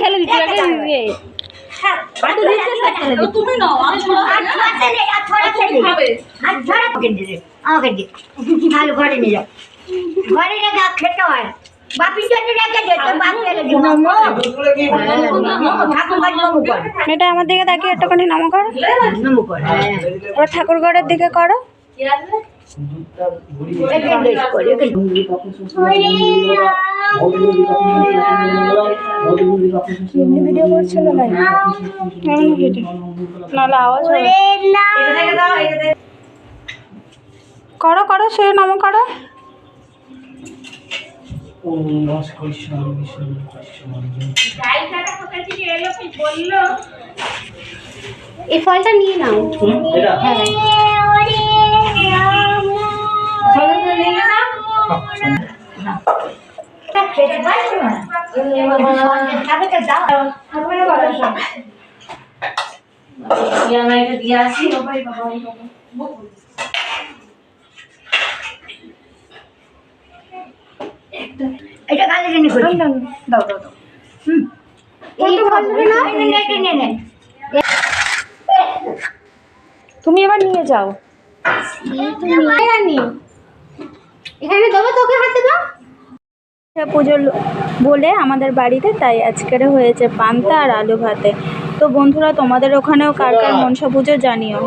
খেলে দিচ্ছে তুমি নাও আমি ছোড়া আমাকে দি ভালো ঘরে নিয়ে যাও। ঘরে রেখে খেতে হয় এটা আমার দিকে তাকিয়ে একটুখানি নামো করো। কর এবার ঠাকুর ঘরের দিকে করো। কর এখানে ভিডিও করছিল না এমনি ভিডিও নাহলে আওয়াজ করো করো সে নামো করো। এই ফলটা নিয়ে নাও। খেতে দিয়ে আসি এটা কালে জন্য করছি দাও দাও দাও হুম তুমি এবার নিয়ে যাও। এখানে দেবো তোকে হাতে দাও। পুজো বলে আমাদের বাড়িতে, তাই আজকের হয়েছে পান্তা আর আলু ভাতে। তো বন্ধুরা, তোমাদের ওখানেও কার কার মনসা পুজো জানিও।